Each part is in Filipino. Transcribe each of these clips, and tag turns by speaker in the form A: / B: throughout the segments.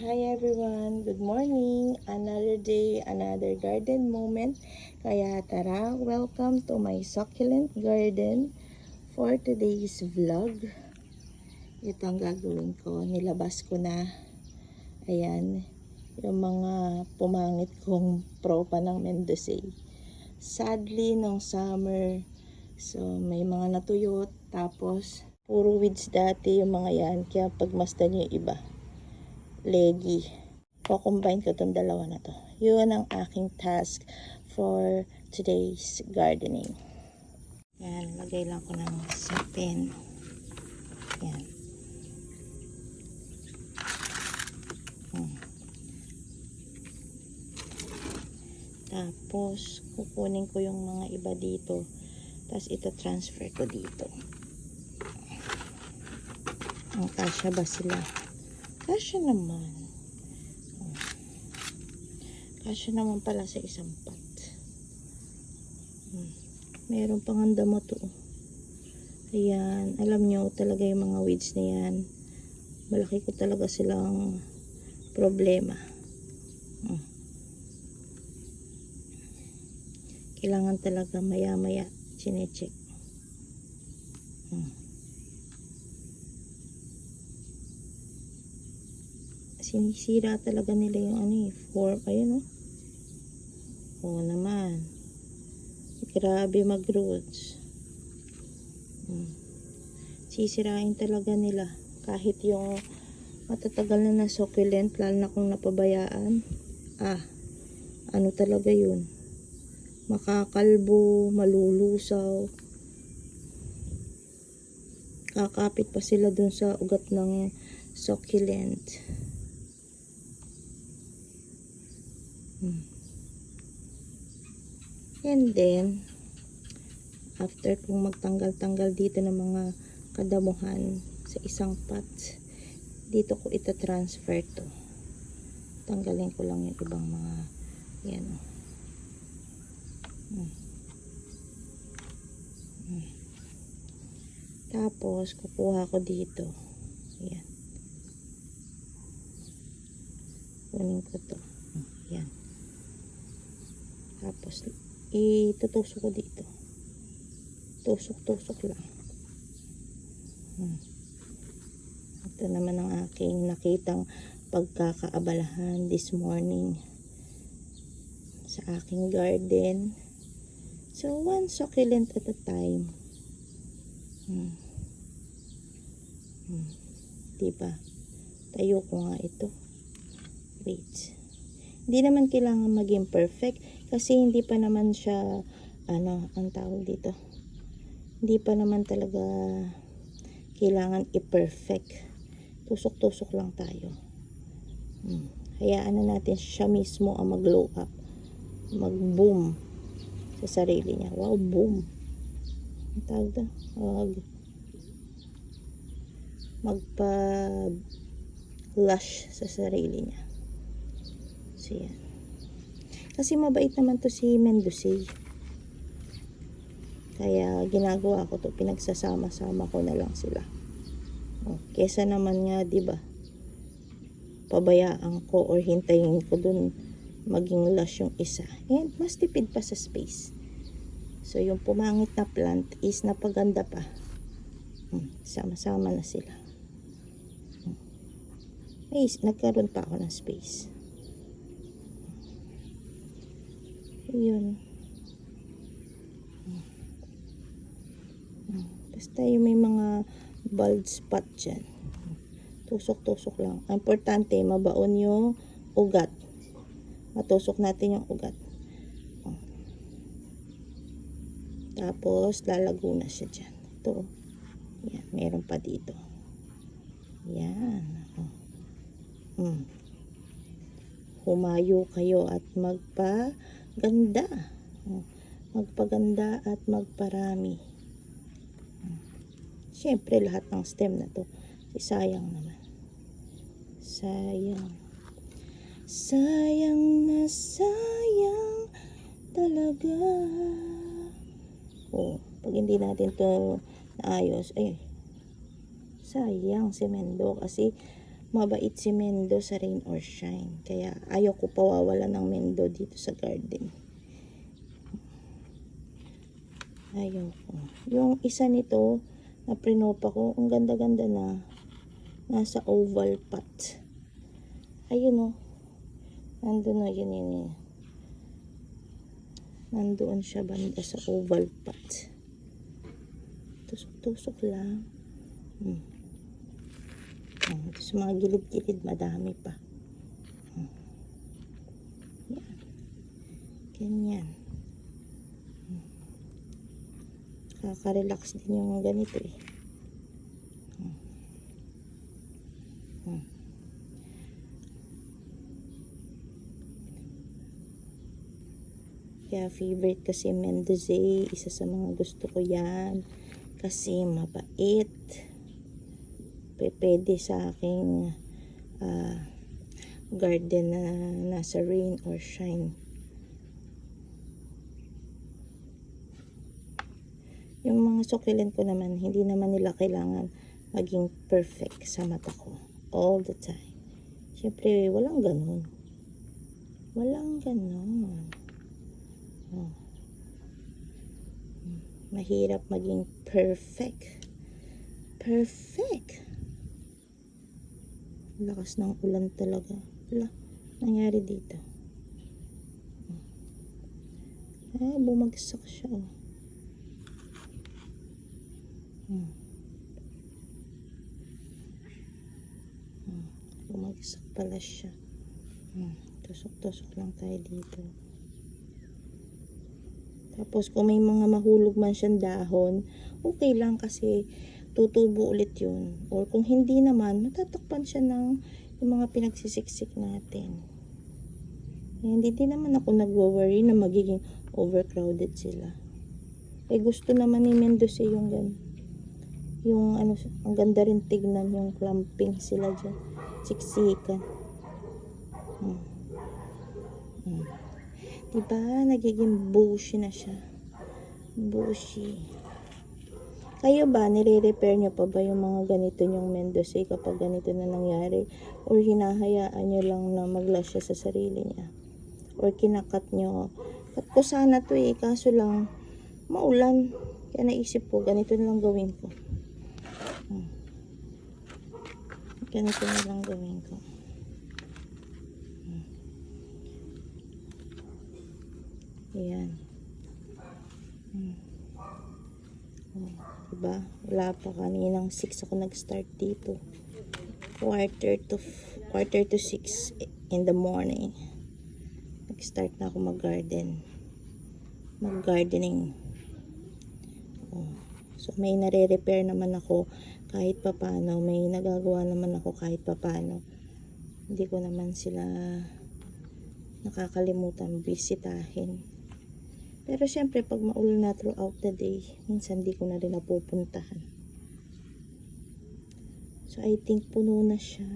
A: Hi everyone, good morning. Another day, another garden moment. Kaya tara, welcome to my succulent garden for today's vlog. Ito ang gagawin ko. Nilabas ko na. Ayan, yung mga pumangit kong propa ng Mendocay. Sadly, nung summer, so may mga natuyot. Tapos, puro weeds dati yung mga yan. Kaya pagmasdan yung iba leggy. Ko-combine ko tong dalawa na to. Yun ang aking task for today's gardening. Yan, lagay lang ko ng sapin. Yan. Hmm. Tapos, kukunin ko yung mga iba dito. Tapos, ito transfer ko dito. Ang kasya ba sila? Kasya naman. Oh. Kasya naman pala sa isang pot. Hmm. Meron pang handa mo to. Ayan. Alam nyo talaga yung mga weeds na yan. Malaki ko talaga silang problema. Hmm. Kailangan talaga maya-maya chinecheck. Hmm. Sinisira talaga nila yung ano eh, form, ayun oh. Oo naman. Grabe mag-roots. Hmm. Sisirain talaga nila. Kahit yung matatagal na na succulent, lalo na kung napabayaan. Ah, ano talaga yun? Makakalbo, malulusaw. Kakapit pa sila dun sa ugat ng succulent. Hmm. And then, after kung magtanggal-tanggal dito ng mga kadamuhan sa isang pot, dito ko ito transfer to. Tanggalin ko lang yung ibang mga, yan o. Hmm. Hmm. Tapos, kukuha ko dito. Yan. Kunin ko to. Hmm, Yan. Tapos, itutusok ko dito. Tusok-tusok lang. Hmm. Ito naman ang aking nakitang pagkakaabalahan this morning sa aking garden. So, one succulent at a time. Hmm. Hmm. Diba? Tayo ko nga ito. Wait. Hindi naman kailangan maging perfect kasi hindi pa naman siya ano, ang tawag dito. Hindi pa naman talaga kailangan i-perfect. Tusok-tusok lang tayo. Hmm. Hayaan na natin siya mismo ang mag-glow up. Mag-boom sa sarili niya. Wow, boom. Ang tawag doon? Mag magpa lush sa sarili niya. So, yan. Kasi mabait naman to si Mendocay. Kaya ginagawa ko to, pinagsasama-sama ko na lang sila. Oh, kesa naman nga, 'di ba? Pabayaan ko or hintayin ko dun maging lush yung isa. And mas tipid pa sa space. So yung pumangit na plant is napaganda pa. Hmm, sama-sama na sila. Hmm. May, nagkaroon pa ako ng space. Yun. Hmm. Hmm. Basta yung may mga bald spot dyan. Tusok-tusok lang. Ang importante, mabaon yung ugat. Matusok natin yung ugat. Oh. Tapos, lalago na siya dyan. Ito. Yan, meron pa dito. Yan. Oh. Hmm. Humayo kayo at magpaganda. Oh. Magpaganda at magparami. Siyempre, lahat ng stem na to. Sayang naman. Sayang. Sayang na sayang talaga. Oh, pag hindi natin to naayos, ay, sayang si Mendo kasi mabait si Mendo sa rain or shine. Kaya ayaw ko pawawala ng Mendo dito sa garden. Ayaw ko. Yung isa nito, na prinopa ko, ang ganda-ganda na. Nasa oval pot. Ayun o. Nandun o, yun, yun, yun. Nandoon siya banda sa oval pot. Tusok-tusok lang. Hmm. Sa mga gilid-gilid, madami pa. Hmm. Yan. Ganyan. Hmm. Kaka-relax din yung ganito eh. Hmm. Hmm. Kaya favorite kasi Mendoza, isa sa mga gusto ko yan. Kasi mabait. Pwede sa aking ah, garden na nasa rain or shine. Yung mga succulent ko naman, hindi naman nila kailangan maging perfect sa mata ko. All the time. Siyempre, walang ganun. Walang ganun. Oh. Hmm. Mahirap maging perfect. Perfect. Lakas ng ulan talaga. Wala. Nangyari dito. Ah, bumagsak siya. Oh. Hmm. Hmm. Bumagsak pala siya. Hmm. Tusok-tusok lang tayo dito. Tapos kung may mga mahulog man siyang dahon, okay lang kasi tutubo ulit yun. Or kung hindi naman, matatakpan siya ng yung mga pinagsisiksik natin. Eh, hindi naman ako nagwo-worry na magiging overcrowded sila. Eh gusto naman ni Mendoza yung gan yung ano, ang ganda rin tignan yung clumping sila dyan. Siksikan. Hmm. Hmm. Diba, nagiging bushy na siya. Bushy. Kayo ba, nire-repair nyo pa ba yung mga ganito nyong Mendoza kapag ganito na nangyari? Or hinahayaan nyo lang na maglas siya sa sarili niya? Or kinakat nyo? Kat ko sana to eh, kaso lang, maulan. Kaya naisip ko, ganito na lang gawin ko. Hmm. Ganito na lang gawin ko. Ayan. Hmm. Diba? Wala pa kaninang 6 ako nag-start dito. Quarter to quarter to 6 in the morning. Nag-start na ako mag-garden. Mag-gardening. Oh. So may nare-repair naman ako kahit papano. May nagagawa naman ako kahit papano. Hindi ko naman sila nakakalimutan bisitahin. Pero syempre, pag maulan na throughout the day, minsan di ko na rin napupuntahan. So, I think puno na siya.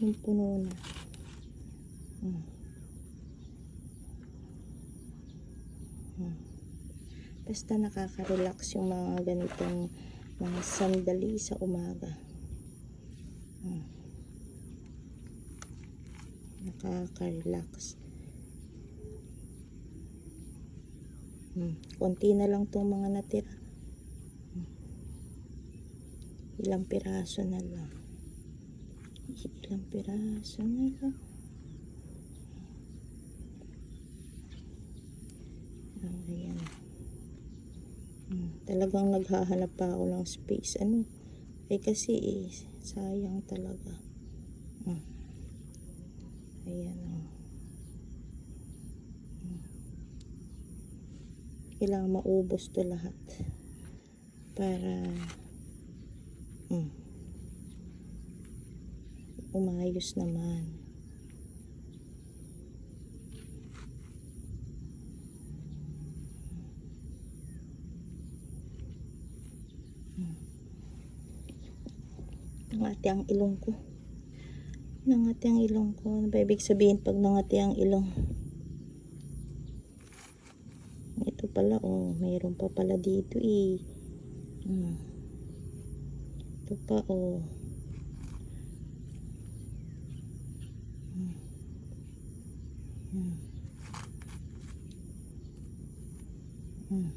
A: Yung puno na. Hmm. Hmm. Basta nakaka-relax yung mga ganitong mga sandali sa umaga. Hmm. Nakaka-relax. Konti na lang tong mga natira. Ilang piraso na lang. Ilang piraso na lang. Oh, ayan. Hmm. Talagang naghahanap pa ako ng space. Ano? Eh kasi eh, sayang talaga. Hmm. Ayan oh. Kailangan maubos to lahat. Para mm, umayos naman. Mm. nangati ang ilong ko. Nangati ang ilong ko. Ano ba ibig sabihin pag nangati ang ilong pala oh mayroon pa pala dito eh hmm. ito pa oh hmm. Hmm.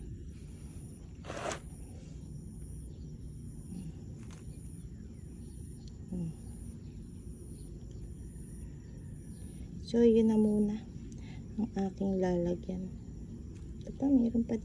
A: So, yun na muna ang aking lalagyan. Ito pa, mayroon pa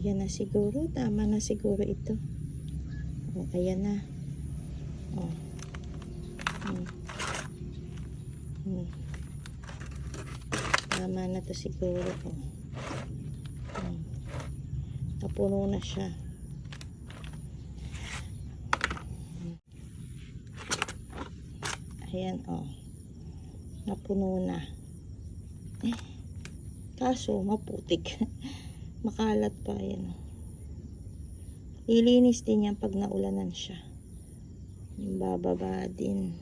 A: Ayan na siguro. Tama na siguro ito. O, ayan na. O. Hmm. Hmm. Tama na to siguro. O. Hmm. Napuno na siya. Ayan, o. Napuno na. Eh, kaso, maputik. makalat pa yan. Lilinis din yan pag naulanan siya. Yung bababa din.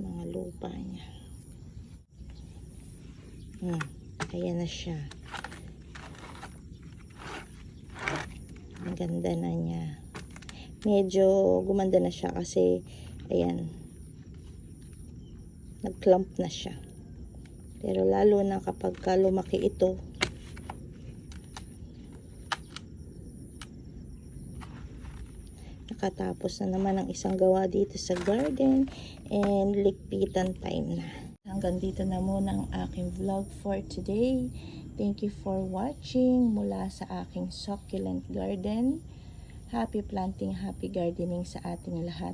A: Mga lupa niya. Hmm, ayan na siya. Ang ganda na niya. Medyo gumanda na siya kasi ayan nag-clump na siya. Pero lalo na kapag ka lumaki ito nakatapos na naman ang isang gawa dito sa garden and likpitan time na. Hanggang dito na muna ang aking vlog for today. Thank you for watching mula sa aking succulent garden. Happy planting, happy gardening sa ating lahat.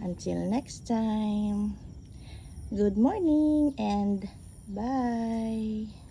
A: Until next time, good morning and bye!